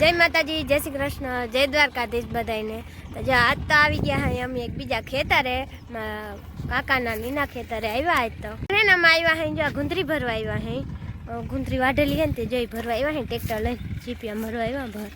જય માતાજી, જય શ્રી કૃષ્ણ, જય દ્વારકાધીશ બધાને તો જો આજ તો આવી ગયા હે અમે એક બીજા ખેતરે કાકાના નીના ખેતરે આવ્યા આજ તો. એનામાં આવ્યા હે જો ગુંદરી ભરવા આવ્યા હે. ગુંદરી વાઢેલી હે ને તે જોઈ ભરવા આવ્યા હે ટ્રેક્ટર લઈ જીપીએ ભરવા આવ્યા ભર.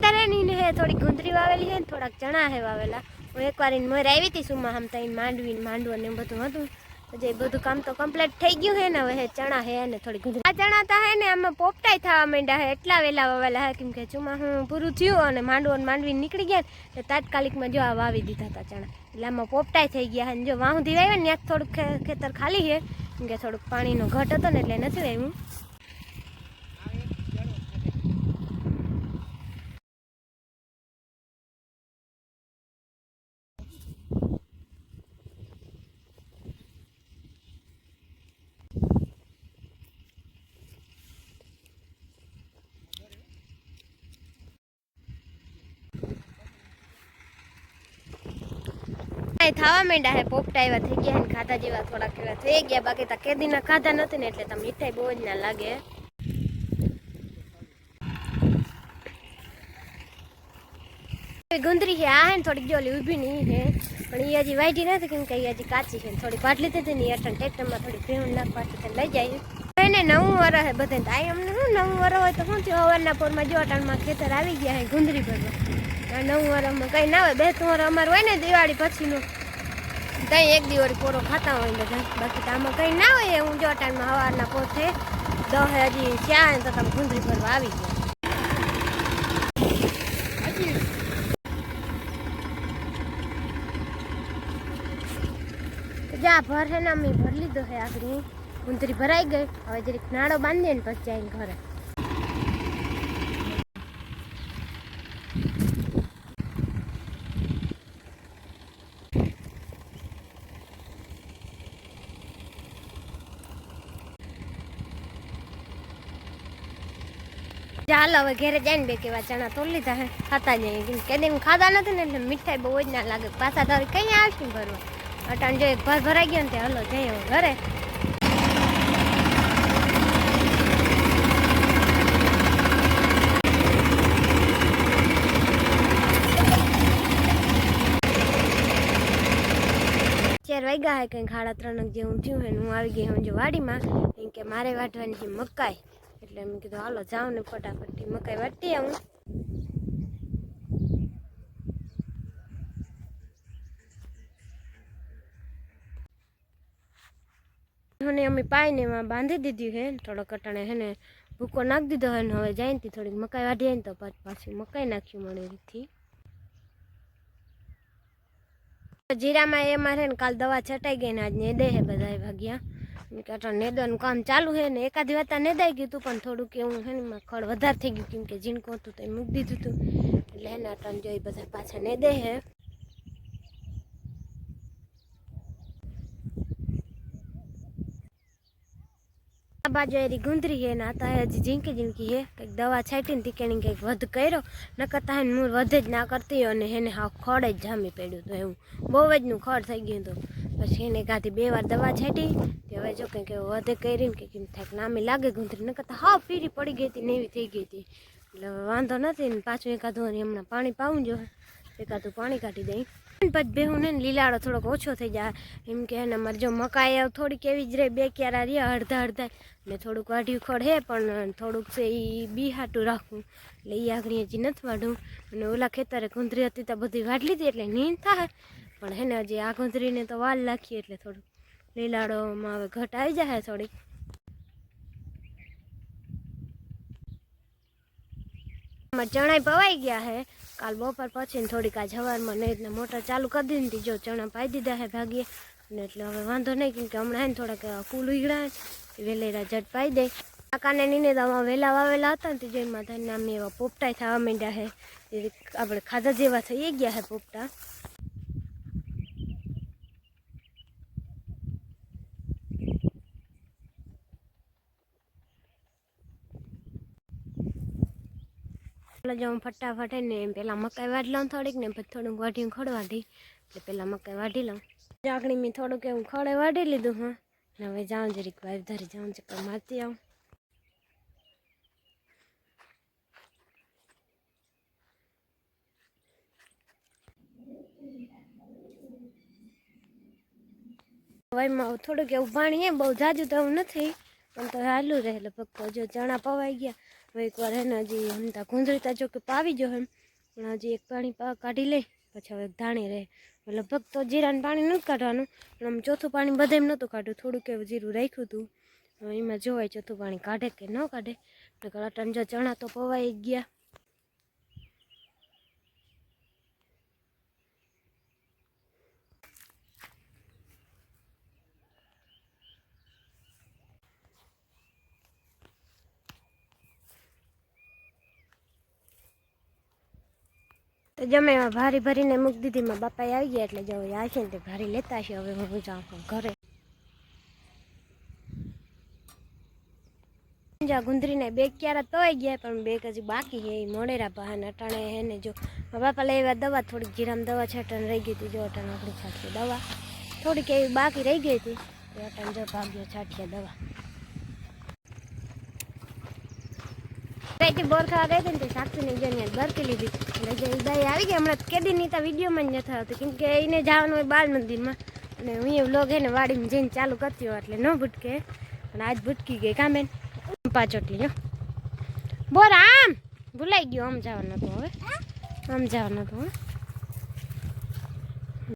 અત્યારે હે થોડી ગુંદરી વાવેલી હે ને થોડાક ચણા હે વાવેલા. હું એકવાર મોર આવી હતી સુમાં હમ તઈને માંડવી માંડવો ને બધું હતું. પછી એ બધું કામ તો કમ્પ્લીટ થઈ ગયું હે ને, હવે હે ચણા હે ને થોડી ગુંદરી આ ચણા તા હે ને, આમાં પોપટાઈ થવા માંડ્યા હે એટલા વેલા વાવેલા હે કેમ કે ચુમા હું પૂરું થયું અને માંડવો ને માંડવી નીકળી ગયા ને, તો તાત્કાલિકમાં જો આ વાવી દીધા હતા ચણા. એટલે આમાં પોપટાઈ થઈ ગયા હે ને જો વાહુથી વાવ્યા ને ત્યાં થોડુંક ખે- ખેતર ખાલી છે, કેમ કે થોડુંક પાણીનો ઘટ હતો ને, એટલે નથી વાવ્યું. કાંઈ થવા માંડ્યા હે પોપટા એવા થઈ ગયા ને, ખાધા જેવા થોડાક એવા થઈ ગયા, બાકી તો કેદીના ખાધા નથી ને, એટલે તમે મીઠાઈ બહુ જ ના લાગે. ગુંદરી છે આ હે ને થોડીક જોલી ઊભી નહીં હે. પણ એ હજી વાઢી નથી કેમ કે હજી કાચી છે થોડી પાટલી હતી ને અટન ટ્રેક્ટરમાં થોડી ભીણ નાખવાથી લઈ જાય. એને નવું વર હે બધે આ અમને શું નવું વર હોય તો શું થયું? હવારના પોરમાં જો અટાણમાં ખેતર આવી ગયા હે ગુંદરી ભરવા નવું વરમાં કંઈ ના હોય. બે ત્રણ વાર અમારું હોય ને દિવાળી પછીનું. ત્યાં એક દિવાળી પોરો ખાતા હોય બધા. બાકી આમાં કંઈ ના હોય. હું જો ટાઈમમાં સવારના પોતે દસ હજી ચા તો તમે ગુંદરી ભરવા આવી ગયા તો જા, ભર હે ને અમે ભરી લીધો હે આગળ ગુંદરી ભરાઈ ગઈ. હવે જરીક નાળો બાંધીએ ને પછી જઈને ઘરે. ચાલ હવે ઘેરે જઈને બે કેવા ચણા તોડી લીધા હે. ખાતા જઈએ કેમ કે દિન ખાધા નથી ને એટલે મીઠાઈ બહુ જ ના લાગે. પાછા તારે કઈ આવશે ભરવા. અટાણ જો એક ભર ભરાઈ ગયો ને તે હલો જઈએ ઘરે. ચાર વાગ્યા હે કંઈક ખાડા ત્રણક જેવું થયું હે હું આવી ગઈ હું જો વાડીમાં. કે મારે વાટવાની છે મકાઈ. એટલે એમ કીધું, હાલો જાઉં ને ફટાફટથી મકાઈ વાટી આવું. અને અમે પાઈને એમાં બાંધી દીધું હે, થોડો કટાણે હે ને ભૂકો નાખી દીધો હે ને હવે જાય ને થોડીક મકાઈ વાઢીએ ને તો પાછી મકાઈ નાખ્યું મળે રીતથી જીરામાં એ મારે ને કાલ દવા છટાઈ ગઈ ને આજ નેદે હે બધા ભાગ્યા. કટા નેદાનું કામ ચાલુ છે ને એકાદી વાત નેદાઈ ગયું હતું પણ થોડુંક એવું હે ને ખડ વધારે થઈ ગયું, કેમ કે ઝીણકું હતું તો એ મૂકી દીધું હતું એટલે એના ટન જોઈ બધા પાછા નેદે હે બાજુ એરી ગુંદરી હે ને આ હજી ઝીંકી જીંકી હે. કંઈક દવા છાંટીને તીકેણી કંઈક વધ કર્યો. નકર તાહે મૂળ વધે જ ના કરતી અને એને હા ખોડ જ જામી પડ્યું હતું એવું. બહુ જ નું ખોડ થઈ ગયું હતું પછી એને કાંથી બે વાર દવા છાંટી. તે હવે જો કંઈક વધે કરીને કંઈક એમ થાય નામી લાગે ગુંદરી. નકર તો હા ફીરી પડી ગઈ હતી ને એવી થઈ ગઈ હતી. એટલે વાંધો નથી ને પાછું એકાદું હમણાં પાણી પાવું જો. એકાદું પાણી કાઢી દઈ. પછી બેહું ને લીલાડો થોડોક ઓછો થઈ જાય. એમ કે એને મારે જો મકાઈ થોડીક એવી જ રહે, બે ક્યારા રહ્યા, અડધા અડધા. ને થોડુંક વાઢ્યું ખડ હે, પણ થોડુંક છે એ બી હાટું રાખવું એટલે એ આગળ હજી નથી વાઢું અને ઓલા ખેતરે ગુંદરી હતી તો બધી વાઢ લીધી, એટલે નીંદ થાય. પણ હે ને હજી આ ગુંદરીને તો વાલ નાખીએ, એટલે થોડુંક લીલાડોમાં હવે ઘટ આવી જાય થોડીક. ચણાઈ પવાઈ ગયા હે. કાલ બપોર પછી થોડીક આ જવારમાં નહીં એટલે મોટર ચાલુ કરી દીધી જો ચણા પાઈ દીધા હે ભાગીએ. ને એટલે હવે વાંધો નહીં, કેમ કે હમણાં હે ને થોડાક કુલ ફૂલ ઉગડા વેલેરા જટ પાઈ દે. કાકાને નીને આમાં વેલા વાવેલા હતા ને જેમાં જોઈ માતા એવા પોપટાઈ થવા માંડ્યા હે. આપણે ખાધા જેવા થઈ ગયા હે પોપટા. એટલે જો ફટાફટ ને પહેલાં મકાઈ વાઢી લઉં થોડીક ને પછી થોડુંક વાઢીને ખોડવા દઈ. એટલે પહેલાં મકાઈ વાઢી લઉં. જાકડી મેં થોડુંક એવું ખડે વાઢી લીધું હા. ને હવે જાઉં જરીક વાર ધરી જાઉં ચક્કર મારતી આવું. થોડુંક એવું પાણી બહુ જાજુ તો એવું નથી, પણ તો હાલું રહે. લગભગ જો ચણા પવાઈ ગયા. હવે એકવાર હે ને હજી હમતા ગુંદરી તાજો કે પાવી જો એમ પણ હજી એક પાણી કાઢી લે પછી હવે ધાણી રહે. લગભગ તો જીરાનું પાણી નથી કાઢવાનું, પણ આમ ચોથું પાણી બધે એમ નહોતું કાઢ્યું. થોડુંક એવું જીરું રાખ્યું હતું. એમાં જોવાય ચોથું પાણી કાઢે કે ન કાઢે. નકર અટાણ જો ચણા તો પવાઈ ગયા. તો જમે ભારી ભરીને મૂકી દીધી. માં બાપાએ આવી ગયા એટલે જો આવશે ને તે ભારી લેતા હશે હવે હું જાઉં ઘરે. ગુંદરીને બે ક્યારે તોય ગયા પણ બેગ હજી બાકી છે. એ મોડેરા બહાને અટાણે હે ને જો બાપા લેવા દવા. થોડીક જીરામ દવા છટણ રહી ગઈ હતી. જો અટણ આપણી છાંટીએ દવા. થોડીક એવી બાકી રહી ગઈ હતી. અટાણે જો ભાગ્યો છાંટીએ દવા. કઈથી બોર ખાવા ગઈ હતી ને સાક્ષીને જોઈને બરકી લીધી. એટલે જે આવી ગઈ હમણાં કેદી ની તો વિડીયોમાં જ નથી આવતી, કેમ કે એને જવાનું હોય બાળ મંદિરમાં. અને હું એ વ્લોગ એને વાડીમાં જઈને ચાલુ કરતી હોય, એટલે ન ભૂટકે. પણ આજ ભૂટકી ગઈ કામે બેન? પાચોટલી જો બોર આમ! ભૂલાઈ ગયો, આમ જવાનું હતું હવે. આમ જવાનું હતું હં